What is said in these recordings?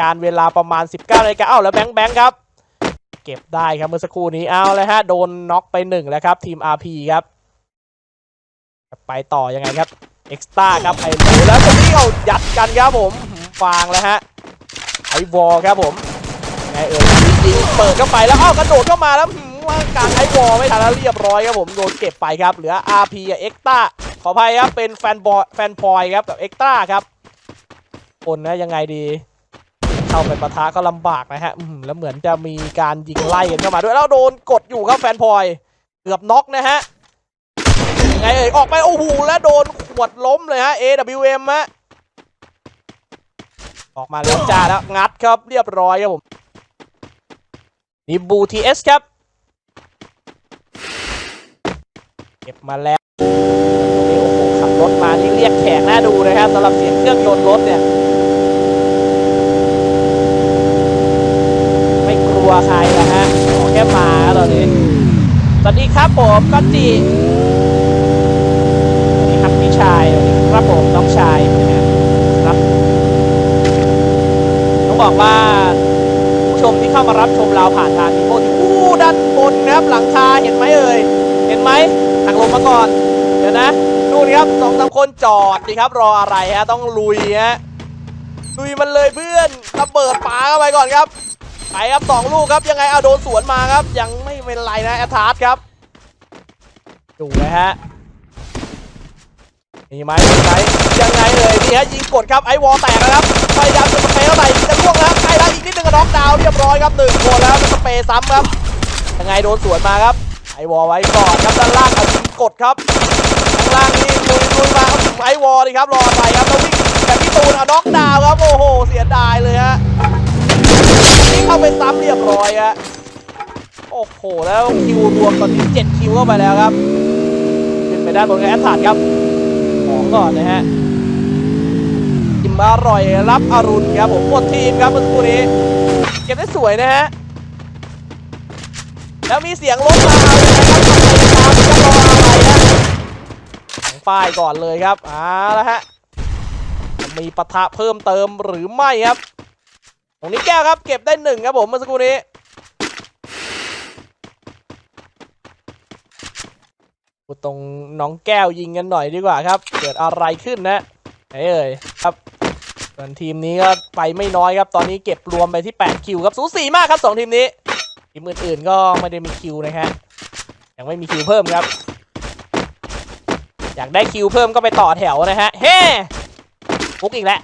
การเวลาประมาณ 19นาฬิกาอ้าวแล้วแบงค์แบงค์ครับ เก็บได้ครับเมื่อสักครู่นี้เอาเลยฮะโดนน็อกไปหนึ่งแล้วครับ ทีม RP ครับ ไปต่อยังไงครับเอ็กซ์ต้าครับไอ้หมูแล้วตรงนี้เอายัดกันครับผมฟางแล้วฮะไอ้วอลครับผมไงเอ่ยยิงเปิดเข้าไปแล้วอ้าวกระโดดเข้ามาแล้วหืมว่ากลางไอ้วอลไม่ทันแล้วเรียบร้อยครับผมโดนเก็บไปครับเหลือ RP กับเอ็กซ์ต้าขออภัยครับเป็นแฟนบอยแฟนพอยครับกับเอ็กซ์ต้าครับคนนะยังไงดี เข้าไปปะทะก็ลำบากนะฮะแล้วเหมือนจะมีการยิงไล่กันเข้ามาด้วยแล้วโดนกดอยู่ครับแฟนพลอย เกือบน็อกนะฮะยังไงเอ่ยออกไปโอ้โหแล้วโดนขวดล้มเลยฮะ AWM ฮะออกมาแล้วจ้าแล้วงัดครับเรียบร้อยครับผมนี่บูทีเอสครับ เก็บมาแล้วโอ้โหขับรถมานี่เรียกแขกน่าดูนะครับสำหรับเสียงเครื่องยนต์รถเนี่ย ไม่กลัวใครนะฮะขอแค่มาตอนนี้ สวัสดีครับ ผมก็จีครับพี่ชายครับผมน้องชายนะครับต้องบอกว่าผู้ชมที่เข้ามารับชมเราผ่านทางอีโมที่อู้ด้านบนนะครับ หลังคาเห็นไหมเอ่ยเห็นไหมหักลงมาก่อนเดี๋ยวนะดูนี่ครับสองสามคนจอดดีครับรออะไรฮะต้องลุยฮะลุยมันเลยเพื่อนระเบิดปาเข้าไปก่อนครับไปครับสองลูกครับยังไงเอาโดนสวนมาครับ ยังไม่เป็นไรนะแอทาร์ครับ ดูนะฮะมีไหมมีไหมยังไงเลยนี่ฮะยิงกดครับไอวอลแตกนะครับพยายามจะสเปรย์เท่าไหร่จะล่วงแล้วใกล้แล้วอีกนิดนึงก็น็อกดาวน์เรียบร้อยครับหนึ่งคนแล้วสเปรย์ซ้ำครับยังไงโดนสวนมาครับไอวอลไว้ก่อนครับด้านล่างเอายิงกดครับข้างล่างนี่ลุยลุยมาครับไอวอลดิครับรออะไรครับแล้ววิ่งแบบพี่ตูนเอาน็อกดาวน์ครับโอ้โหเสียดายเลยฮะนี่เข้าไปซ้ำเรียบร้อยฮะโอ้โหแล้วคิวรวมตอนนี้7คิวเข้าไปแล้วครับ เป็นไปได้บนแอตถาดครับของก่อนนะฮะกิมอร่อยรับอรุณครับผมหมดทีมครับเมื่อสักครู่นี้เก็บได้สวยนะฮะแล้วมีเสียงรถมาเอาเลยนะครับทำไมตามจะรออะไรฮะของป้ายก่อนเลยครับอ่าแล้วฮะจะมีปะทะเพิ่มเติมหรือไม่ครับตรงนี้แก้วครับ เก็บได้หนึ่งครับผมเมื่อสักครู่นี้พูด ตรงน้องแก้วยิงกันหน่อยดีกว่าครับ เกิดอะไรขึ้นนะไหนเอ่ยครับส่วนทีมนี้ก็ไปไม่น้อยครับ ตอนนี้เก็บรวมไปที่ 8 คิวครับ สูสีมากครับ 2 ทีมนี้ ทีมอื่นๆก็ไม่ได้มีคิวนะฮะ ยังไม่มีคิวเพิ่มครับ อยากได้คิวเพิ่มก็ไปต่อแถวนะฮะ เฮ้มุกอีกแล้ว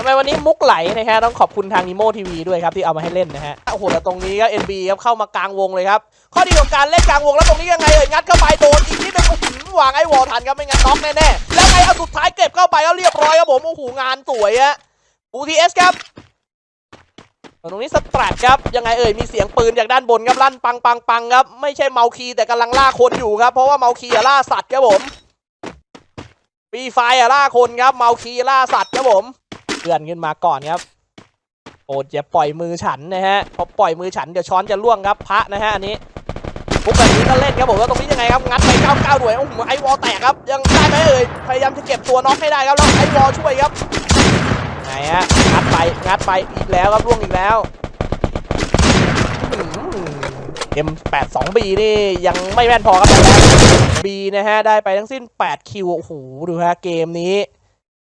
ทำไมวันนี้มุกไหลนะฮะต้องขอบคุณทางนิโมทีวีด้วยครับที่เอามาให้เล่นนะฮะโอ้โหแล้วตรงนี้ก็ NB ครับเข้ามากลางวงเลยครับข้อดีของการเล่นกลางวงแล้วตรงนี้ยังไงเอ่ยงัดเข้าไปโดนอีกนิดนึงโอ้โหวางไอ้วอลทันครับไม่งั้นน็อกแน่ๆแล้วไงเอาสุดท้ายเก็บเข้าไปก็เรียบร้อยครับผมโอ้โหงานสวยฮะ UTS ครับตรงนี้สแตรทครับยังไงเอ่ยมีเสียงปืนจากด้านบนครับลั่นปังปังปังครับไม่ใช่เมาคีแต่กำลังล่าคนอยู่ครับ เพราะว่าเมาคีล่าสัตว์ครับผมปีไฟล่าคนครับเมาคีล่าสัตว์ครับผม เพื่อนขึ้นมาก่อนครับโปรดอย่าปล่อยมือฉันนะฮะพอปล่อยมือฉันเดี๋ยวช้อนจะล่วงครับพระนะฮะอันนี้ปุ๊บแบบนี้ก็เล่นครับผมแล้วตรงนี้ยังไงครับงัดไปเก้าเก้าด้วยโอ้โหไอวอลแตกครับยังได้ไหมเอ่ยพยายามจะเก็บตัวน็อกให้ได้ครับแล้วไอวอลช่วยครับไงฮะงัดไปงัดไปอีกแล้วครับล่วงอีกแล้วเอ็มแปดสองบีนี่ยังไม่แม่นพอครับแต่แล้วบีนะฮะได้ไปทั้งสิ้น8คิวโอ้โหดูฮะเกมนี้